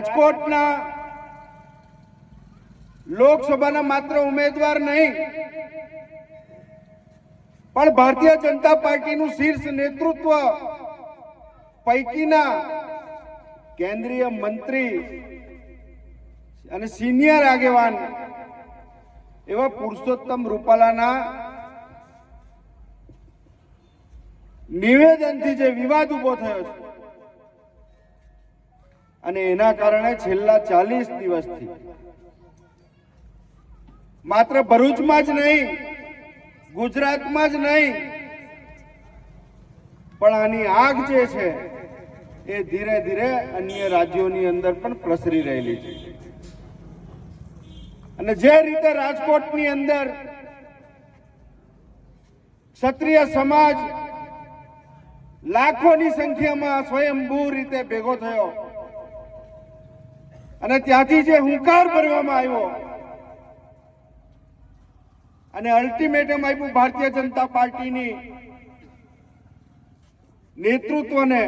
રાજકોટના લોકસભાના માત્ર ઉમેદવાર નહીં, પણ ભારતીય જનતા પાર્ટીનું શીર્ષ નેતૃત્વ પૈકીના કેન્દ્રીય મંત્રી અને સિનિયર આગેવાન એવા પુરુષોત્તમ રૂપાલાના નિવેદનથી જે વિવાદ ઊભો થયો છે અને એના કારણે છેલ્લા ચાલીસ દિવસથી. માત્ર ભરૂચમાં જ નહીં, ગુજરાતમાં જ નહીં, પણ આની આગ જે છે, એ ધીરે ધીરે અન્ય રાજ્યોની અંદર પણ પ્રસરી રહેલી છે. અને જે રીતે રાજકોટની અંદર ક્ષત્રિય સમાજ લાખોની સંખ્યામાં સ્વયંભૂ રીતે ભેગો થયો અને ત્યાંથી જે હુંકાર ભરવામાં આવ્યો, અને અલ્ટિમેટમ આપ્યું ભારતીય જનતા પાર્ટીની નેતૃત્વને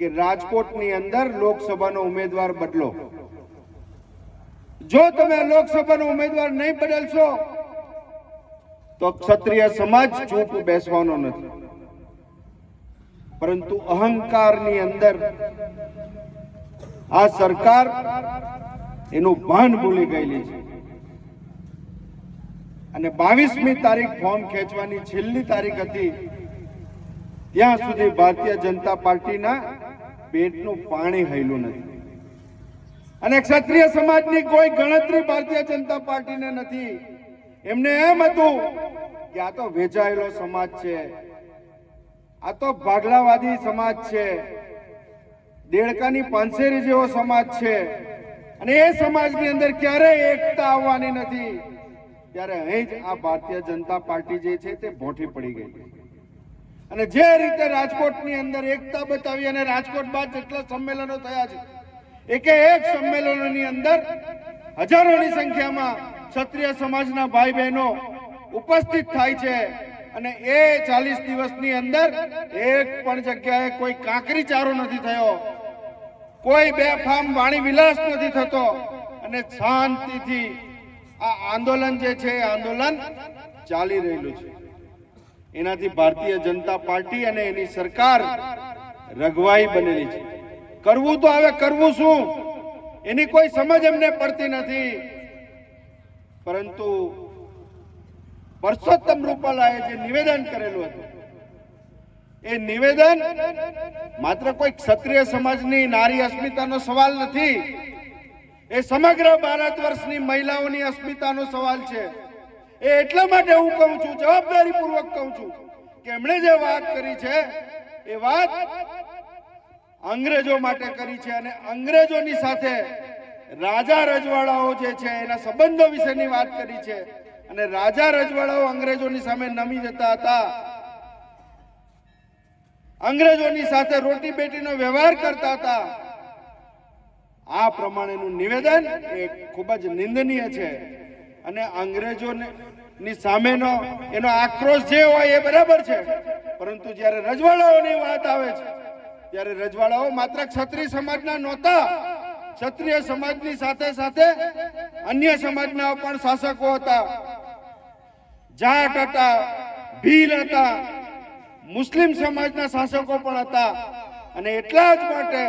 કે રાજકોટની અંદર લોકસભાનો ઉમેદવાર બદલો. જો તમે લોકસભાનો ઉમેદવાર નહીં બદલશો, તો ક્ષત્રિય સમાજ ચૂપ બેસવાનો નથી. પરંતુ અહંકારની અંદર આ સરકાર એનું ભાન ભૂલી ગયેલી છે. અને બાવીસમી તારીખ ફોર્મ ખેંચવાની છેલ્લી તારીખ હતી, ત્યાં સુધી ભારતીય જનતા પાર્ટીના પેટનું પાણી હૈલું નથી. અને ક્ષત્રિય સમાજની કોઈ ગણતરી ભારતીય જનતા પાર્ટીને નથી. એમને એમ હતું કે આ તો વેચાયેલો સમાજ છે, આ તો ભાગલાવાદી સમાજ છે દેડકાની પાંસેરી જેવો સમાજ છે. અને એ સમાજની અંદર ક્યારેય એકતા આવવાની નથી. ત્યારે અહીં જ આ ભારતીય જનતા પાર્ટી જે છે તે ભોઠી પડી ગઈ. અને જે રીતે રાજકોટની અંદર એકતા બતાવી અને રાજકોટ બાદ જેટલા સંમેલનો થયા છે, એકે એક સંમેલનોની અંદર હજારોની સંખ્યામાં ક્ષત્રિય સમાજના ભાઈ બહેનો ઉપસ્થિત થાય છે. અને એ ચાલીસ દિવસની અંદર એક પણ જગ્યાએ કોઈ કાંકરી ચારો નથી થયો. કોઈ બેફામ વાણી વિલાસ નથી થતો. અને શાંતિથી આ આંદોલન જે છે, એ આંદોલન ચાલી રહેલું છે. એનાથી ભારતીય જનતા પાર્ટી અને એની સરકાર રઘવાઈ બનેલી છે. કરવું તો હવે કરવું શું? એની કોઈ સમજ એમને પડતી નથી. પરંતુ પરસોત્તમ રૂપાલાએ જે નિવેદન કરેલું હતું એ નિવેદન માત્ર કોઈ ક્ષત્રિય સમાજની નારી અસ્મિતાનો સવાલ નથી. એ સમગ્ર ભારત વર્ષની મહિલાઓની અસ્મિતાનો સવાલ છે. એ એટલા માટે હું કહું છું, જવાબદારીપૂર્વક કહું છું કે એમણે જે વાત કરી છે, એ વાત અંગ્રેજો માટે કરી છે અને અંગ્રેજોની સાથે રાજા રજવાડાઓ જે છે, એના સંબંધો વિશેની વાત કરી છે. અને રાજા રજવાડાઓ અંગ્રેજોની સામે નમી જતા હતા. અંગ્રેજોની સાથે રોટી બેટીનો વ્યવહાર કરતા હતા. આ પ્રમાણેનું નિવેદન એ ખૂબ જ નિંદનીય છે. અને અંગ્રેજોને ની સામેનો એનો આક્રોશ જે હોય એ બરાબર છે. પરંતુ જ્યારે રજવાડાઓની વાત આવે છે, ત્યારે રજવાડાઓ માત્ર ક્ષત્રિય સમાજના નહોતા. ક્ષત્રિય સમાજની સાથે સાથે અન્ય સમાજના પણ શાસકો હતા. જાટ હતા, ભીલ હતા મુસ્લિમ સમાજના શાસકો પણ હતા. અને એટલા જ માટે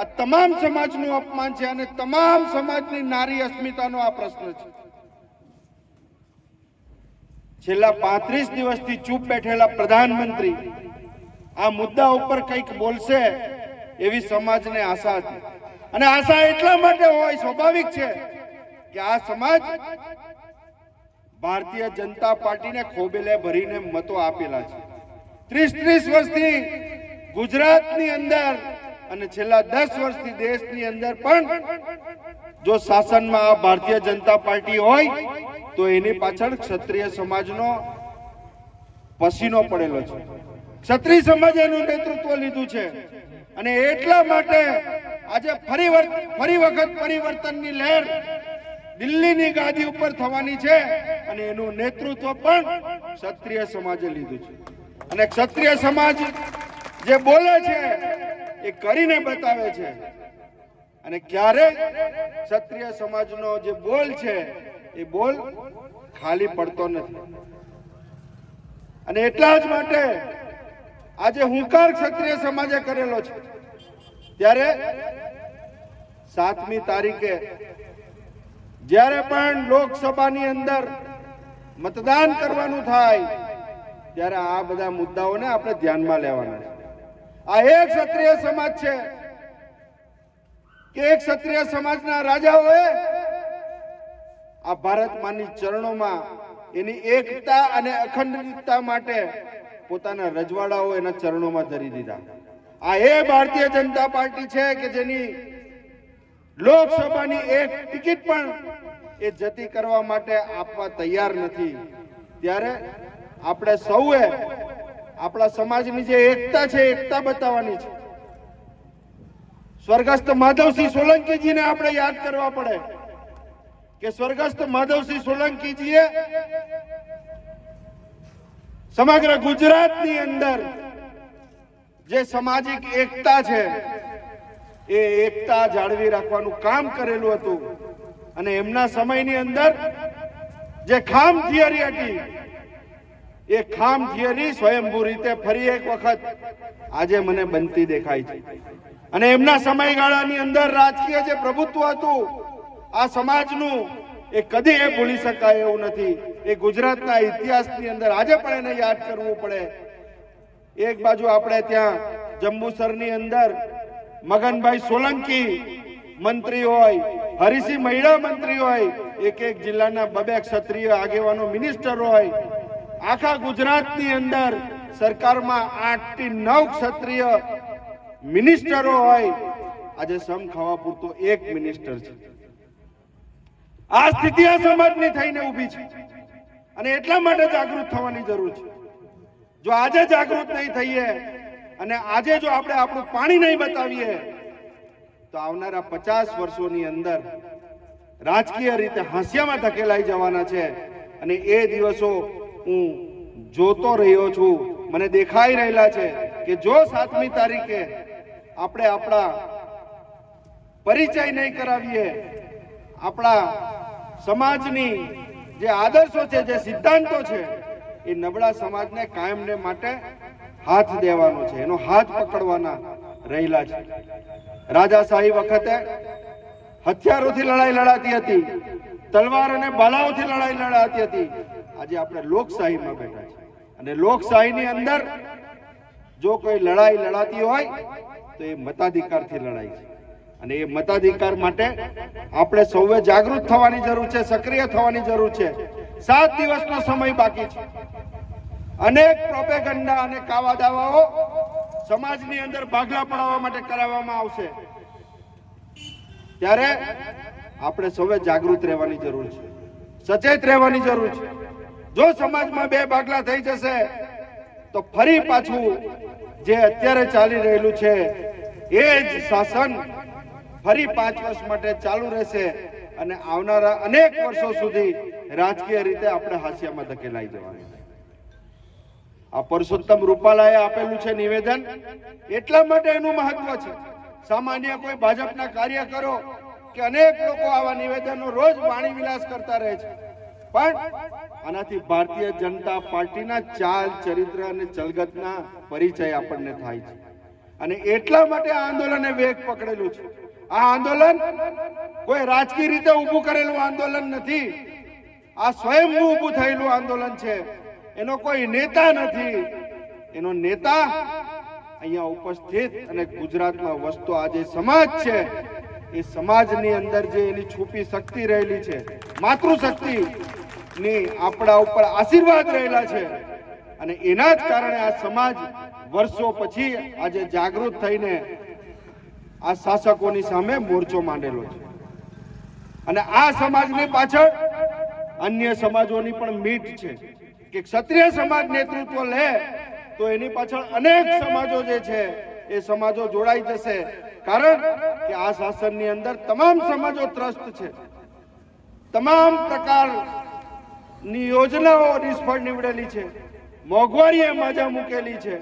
આ તમામ સમાજનું અપમાન છે અને તમામ સમાજની નારી અસ્મિતાનો આ પ્રશ્ન છે. છેલ્લા પાંત્રીસ દિવસથી ચૂપ બેઠેલા પ્રધાનમંત્રી આ મુદ્દા ઉપર કંઈક બોલશે એવી સમાજને આશા હતી. અને આશા એટલા માટે હોય, સ્વાભાવિક છે, કે આ સમાજ ભારતીય જનતા પાર્ટીને ખોબેલે ભરીને મતો આપેલા છે. ત્રીસ ત્રીસ વર્ષથી ગુજરાતની અંદર અને છેલ્લા દસ વર્ષથી દેશની અંદર પણ જો શાસનમાં આ ભારતીય જનતા પાર્ટી હોય, તો એની પાછળ ક્ષત્રિય સમાજનો પસીનો પડેલો છે. ક્ષત્રિય સમાજ એનું નેતૃત્વ લીધું છે. અને એટલા માટે આજે ફરી ફરી વખત પરિવર્તનની લહેર દિલ્હીની ગાદી ઉપર થવાની છે અને એનું નેતૃત્વ પણ ક્ષત્રિય સમાજે લીધું છે. અને ક્ષત્રિય સમાજ જે બોલે છે, એ કરીને બતાવે છે. અને ક્યારે ક્ષત્રિય સમાજનો જે બોલ છે, એ બોલ ખાલી પડતો નથી. અને એટલા જ માટે આજે હુંકાર ક્ષત્રિય સમાજે કરેલો છે. ત્યારે સાતમી તારીખે જ્યારે પણ લોકસભાની અંદર મતદાન કરવાનું થાય ત્યારે આ બધા મુદ્દાઓને આપણે ધ્યાનમાં લેવાના છે. આ એક ક્ષત્રિય સમાજ છે. કે એક ક્ષત્રિય સમાજના રાજાઓએ આ ભારત માની ચરણોમાં એની એકતા અને અખંડિતતા માટે પોતાના રજવાડાઓ એના ચરણોમાં ધરી દીધા. આ એ ભારતીય જનતા પાર્ટી છે કે જેની લોકસભાની એક ટિકિટ પણ એ જતી કરવા માટે આપવા તૈયાર નથી. ત્યારે આપણે સૌએ આપણા સમાજની જે એકતા છે, એકતા બતાવવાની છે. સ્વર્ગસ્થ માધવસિંહ સોલંકીજીને આપણે યાદ કરવા પડે કે સ્વર્ગસ્થ માધવસિંહ સોલંકીજીએ સમગ્ર ગુજરાતની અંદર જે સામાજિક એકતા છે, એ એકતા જાળવી રાખવાનું કામ કરેલું હતું. અને એમના સમયની અંદર જે ખામ થિયરી હતી એ ખામ થિયરી સ્વયંભૂ રીતે ફરી એક વખત આજે મને બનતી દેખાય છે. અને એમના સમયગાળાની અંદર રાજકીય જે પ્રભુત્વ હતું, આ સમાજનું એ કદી એ ભૂલી શકાય એવું નથી. એ ગુજરાતના ઇતિહાસની અંદર આજે પણ એને યાદ કરવું પડે. એક બાજુ આપણે ત્યાં જંબુસરની અંદર મગનભાઈ સોલંકી મંત્રી હોય હરિસિંહ મહિલા મંત્રી હોય, એક એક જિલ્લાના બબે ક્ષત્રિય આગેવાનો મિનિસ્ટર હોય આખા ગુજરાતની અંદર સરકારમાં આઠથી નવ ક્ષત્રિય મિનિસ્ટરો હોય. આજે સમ ખાવા પૂરતો એક મિનિસ્ટર છે. આ સ્થિતિ આ સમાજની થઈને ઊભી છે. અને એટલા માટે જાગૃત થવાની જરૂર છે. જો આજે જાગૃત નહીં થઈએ અને આજે જો આપણે આપણું પાણી નહીં બતાવીએ, તો આવનારા પચાસ વર્ષોની અંદર રાજકીય રીતે હાંસિયામાં ધકેલાઈ જવાના છે. અને એ દિવસો હું જોતો રહ્યો છું. મને દેખાઈ રહેલા છે કે જો સાતમી તારીખે આપણે આપણા પરિચય નહીં કરાવીએ, આપણા સમાજની જે આદર્શો છે, જે સિદ્ધાંતો છે, એ નબળા સમાજને કાયમને માટે હાથ દેવાનો છે. એનો હાથ પકડવાના રહેલા છે. રાજાશાહી વખતે હથિયારોથી લડાઈ લડાતી હતી, તલવાર અને બાલાઓથી લડાઈ લડાતી હતી. આજે આપણે લોકશાહીમાં બેઠા છે અને લોકશાહીની અંદર જો કોઈ લડાઈ લડાતી હોય, તો એ મતાધિકારથી લડાઈ છે. અને એ મતાધિકાર માટે આપણે સૌએ જાગૃત થવાની જરૂર છે, સક્રિય થવાની જરૂર છે. સાત દિવસનો સમય બાકી છે. અનેક પ્રોપેગંડા અને કાવા દાવાઓ સમાજની અંદર ભાગલા પડાવવા માટે કરાવવામાં આવશે. ત્યારે આપણે સૌએ જાગૃત રહેવાની જરૂર છે. સચેત રહેવાની જરૂર છે. જો સમાજમાં બે ભાગલા થઈ જશે, તો ફરી પાછું જે અત્યારે ચાલી રહેલું છે, એ જ શાસન ફરી પાંચ વર્ષ માટે ચાલુ રહેશે અને આવનારા અનેક વર્ષો સુધી રાજકીય રીતે આપણે હાસ્યામાં ધકેલાઈ જવાનું. આ પરસોત્તમ રૂપાલાએ આપેલું છે નિવેદન. એટલા માટે એનું મહત્વ છે. સામાન્ય કોઈ ભાજપના કાર્યકરો કે અનેક લોકો આવા નિવેદનો રોજ વાણી વિલાસ કરતા રહે છે. પણ આનાથી ભારતીય જનતા પાર્ટીના ચાલ ચરિત્ર અને ચલગતના પરિચય આપણને થાય છે. અને એટલા માટે આ આંદોલને વેગ પકડેલું છે. આ આંદોલન કોઈ રાજકીય રીતે ઊભું કરેલું આંદોલન નથી. આ સ્વયંભૂ ઊભું થયેલું આંદોલન છે. એનો કોઈ નેતા નથી. એનો નેતા અહીંયા ઉપસ્થિત અને ગુજરાતમાં વસતો આ જે સમાજ છે, એ સમાજની અંદર જે એની છુપી શક્તિ રહેલી છે, માતૃશક્તિ ની આપણા ઉપર આશીર્વાદ રહેલા છે. અને એના જ કારણે આ સમાજ વર્ષો પછી આજે જાગૃત થઈને આ શાસકોની સામે મોરચો માંડેલો છે. અને આ સમાજની પાછળ અન્ય સમાજોની પણ મીટ છે કે ક્ષત્રિય સમાજ નેતૃત્વ લે તો એની પાછળ અનેક સમાજો જે છે એ સમાજો જોડાઈ જશે. કારણ કે આ શાસનની અંદર તમામ સમાજો ત્રસ્ત છે. તમામ પ્રકારની યોજનાઓ નિષ્ફળ નીવડેલી છે. મોંઘવારીએ મજા મૂકેલી છે.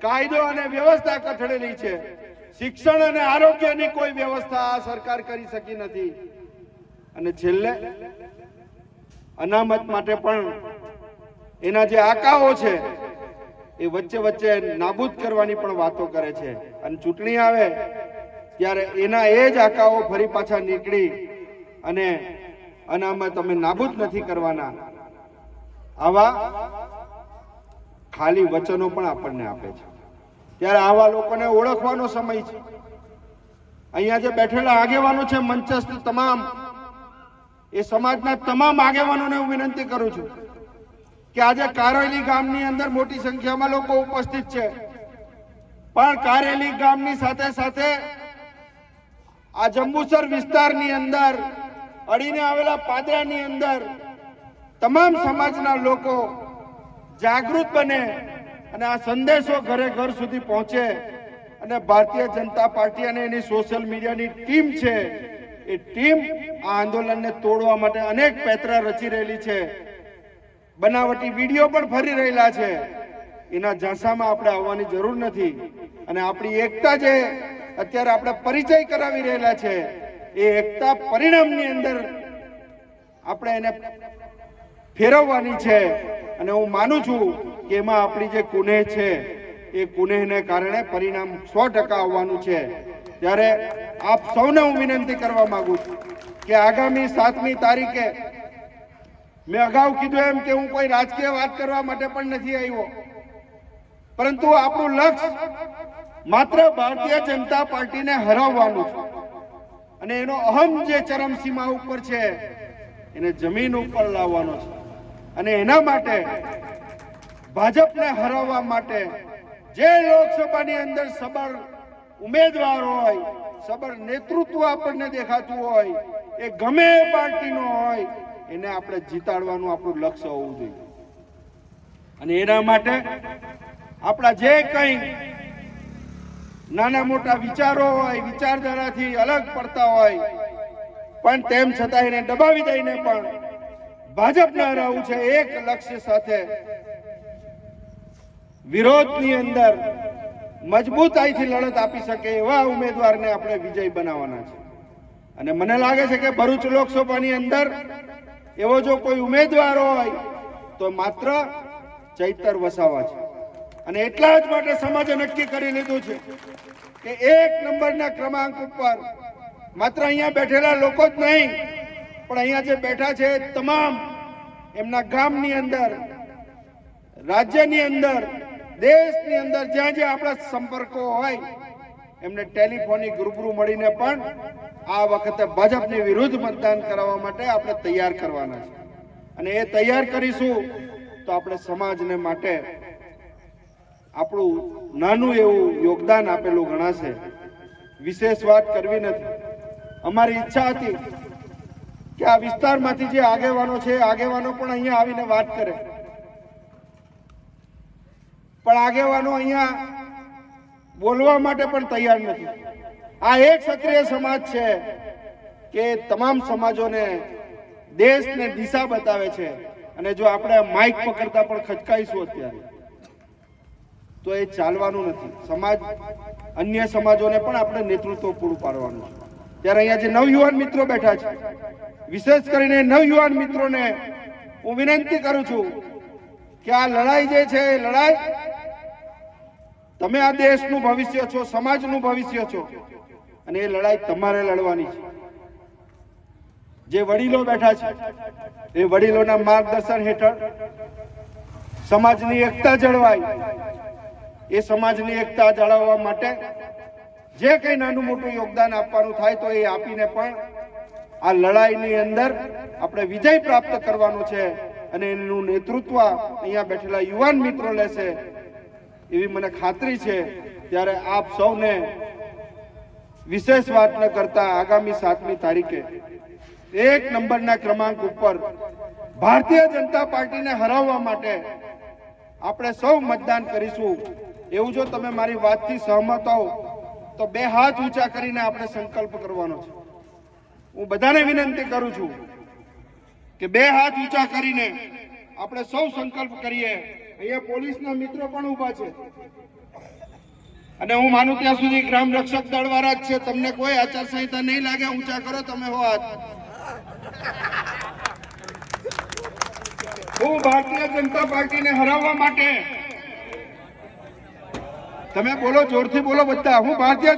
કાયદો અને વ્યવસ્થા કથળેલી છે. શિક્ષણ અને આરોગ્યની કોઈ વ્યવસ્થા આ સરકાર કરી શકી નથી. અને છેલ્લે, અનામત માટે પણ એના જે આકાઓ છે, એ વચ્ચે વચ્ચે નાબૂદ કરવાની પણ વાતો કરે છે. અને ચૂંટણી આવે, ત્યારે એના એ જ આકાઓ ફરી પાછા નીકળી અને અનામત અમે નાબૂદ નથી કરવાના. આવા ખાલી વચનો પણ આપણને આપે છે. ત્યારે આવા લોકોને ઓળખવાનો સમય છે. અહીંયા જે બેઠેલા આગેવાનો છે મંચસ્થ તમામ, એ સમાજના તમામ આગેવાનોને હું વિનંતી કરું છું કે આજે કારેલી ગામની અંદર મોટી સંખ્યામાં લોકો ઉપસ્થિત છે. પણ કારેલી ગામની સાથે સાથે આ જંબુસર વિસ્તારની અંદર, અડીને આવેલા પાદરાની અંદર તમામ સમાજના લોકો જાગૃત બને અને આ સંદેશો ઘરે ઘર સુધી પહોંચે અને ભારતીય જનતા પાર્ટી અને એની સોશિયલ મીડિયાની ટીમ છે, એ ટીમ આ આંદોલનને તોડવા માટે અનેક પેતરા રચી રહેલી છે. બનાવટી વીડિયો પણ ફરી રહેલા છે. એના ઝાંસામાં આપણે આવવાની જરૂર નથી. અને આપણી એકતા જે અત્યારે આપણે પરિચય કરાવી રહેલા છે, એ એકતા પરિણામની અંદર આપણે એને ફેરવવાની છે. અને હું માનું છું કે એમાં આપણી જે કુનેહ છે, એ કુનેહને કારણે પરિણામ સો ટકા આવવાનું છે. ત્યારે આપ સૌને હું વિનંતી કરવા માંગુ છું કે આગામી સાતમી તારીખે મેં અગાઉ કીધું એમ કે હું કોઈ રાજકીય વાત કરવા માટે પણ નથી આવ્યો. પરંતુ આપણું લક્ષ્ય માત્ર ભારતીય જનતા પાર્ટીને હરાવવાનું છે. અને એનો અહમ જે ચરમસીમા ઉપર છે, એને જમીન ઉપર લાવવાનો છે. અને એના માટે ભાજપને હરાવવા માટે જે લોકસભાની અંદર સબળ ઉમેદવાર હોય સબળ નેતૃત્વ આપણને દેખાતું હોય, એ ગમે પાર્ટીનો હોય, એને આપણે જીતાડવાનું આપણું લક્ષ્ય હોવું જોઈએ. અને એના માટે આપણા જે કંઈ નાના મોટા વિચારો હોય, વિચારધારાથી અલગ પડતા હોય, પણ તેમ છતાં એને દબાવી દઈને પણ ભાજપને હરાવવું છે, એક લક્ષ્ય સાથે. વિરોધની અંદર મજબૂતાઈથી લડત આપી શકે એવા ઉમેદવારને આપણે વિજય બનાવવાના છે. અને મને લાગે છે કે ભરૂચ લોકસભાની અંદર એવો જો કોઈ ઉમેદવાર હોય, તો માત્ર ચૈતર વસાવા છે. અને એટલા જ માટે સમાજે નક્કી કરી લીધું છે કે એક નંબરના ક્રમાંક ઉપર માત્ર અહીંયા બેઠેલા લોકો જ નહીં પણ અહીંયા જે બેઠા છે તમામ એમના ગામની અંદર, રાજ્યની અંદર, દેશની અંદર જ્યાં જ્યાં આપણા સંપર્કો હોય, એમને ટેલિફોનિક રૂબરૂ મળીને પણ આ વખતે ભાજપની વિરુદ્ધ મતદાન કરાવવા માટે આપણે તૈયાર કરવાના છે. અને એ તૈયાર કરીશું તો આપણે સમાજને માટે આપણું નાનું એવું યોગદાન આપેલું ગણાશે. વિશેષ વાત કરવી નથી. અમારી ઈચ્છા હતી કે આ વિસ્તારમાંથી જે આગેવાનો છે, આગેવાનો પણ અહીંયા આવીને વાત કરે. પણ આગેવાનો અહીંયા બોલવા માટે પણ તૈયાર નથી. આ એક સક્રિય સમાજ છે કે તમામ સમાજોને દેશને દિશા બતાવે છે. અને જો આપણે માઇક પકડતા પણ ખચકાઈશું અત્યારે, તો એ ચાલવાનું નથી. સમાજ, અન્ય સમાજોને પણ આપણે નેતૃત્વ પૂરું પાડવાનું છે. ત્યારે અહીંયા જે નવયુવાન મિત્રો બેઠા છે વિશેષ કરીને નવયુવાન મિત્રોને હું વિનંતી કરું છું કે આ લડાઈ જે છે એ લડાઈ તમે આ દેશનું ભવિષ્ય છો, સમાજનું ભવિષ્ય છો, અને એ લડાઈ તમારે લડવાની છે. જે વડીલો બેઠા છે, એ વડીલોના માર્ગદર્શન હેઠળ સમાજની એકતા જળવાય. એ સમાજની એકતા જાળવવા માટે જે કંઈ નાનું મોટું યોગદાન આપવાનું થાય તો એ આપીને પણ આ લડાઈની અંદર આપણે વિજય પ્રાપ્ત કરવાનો છે અને એનું નેતૃત્વ અહીંયા બેઠેલા યુવાન મિત્રો લેશે એવી મને ખાતરી છે. ત્યારે આપ સૌને વિશેષ વાત ન કરતા આગામી સાતમી તારીખે એક નંબરના ક્રમાંક ઉપર ભારતીય જનતા પાર્ટીને હરાવવા માટે આપણે સૌ મતદાન કરીશું. એવું જો તમે મારી વાતથી સહમત હો તો બે હાથ ઊંચા કરીને આપણે સંકલ્પ કરવાનો છે. હું બધાને વિનંતી કરું છું કે બે હાથ ઊંચા કરીને આપણે સૌ સંકલ્પ કરીએ. અહીંયા પોલીસના મિત્રો પણ ઊભા છે. અને હું માનું ત્યાં સુધી ગ્રામ રક્ષક દળ વાળા જ છે. તમને કોઈ આચાર સંહિતા નહીં લાગે, ઊંચા કરો, તમે હો હાથ. હું ભારતીય જનતા પાર્ટીને હરાવવા માટે તમે બોલો, જોરથી બોલો બધા. હું ભારતીય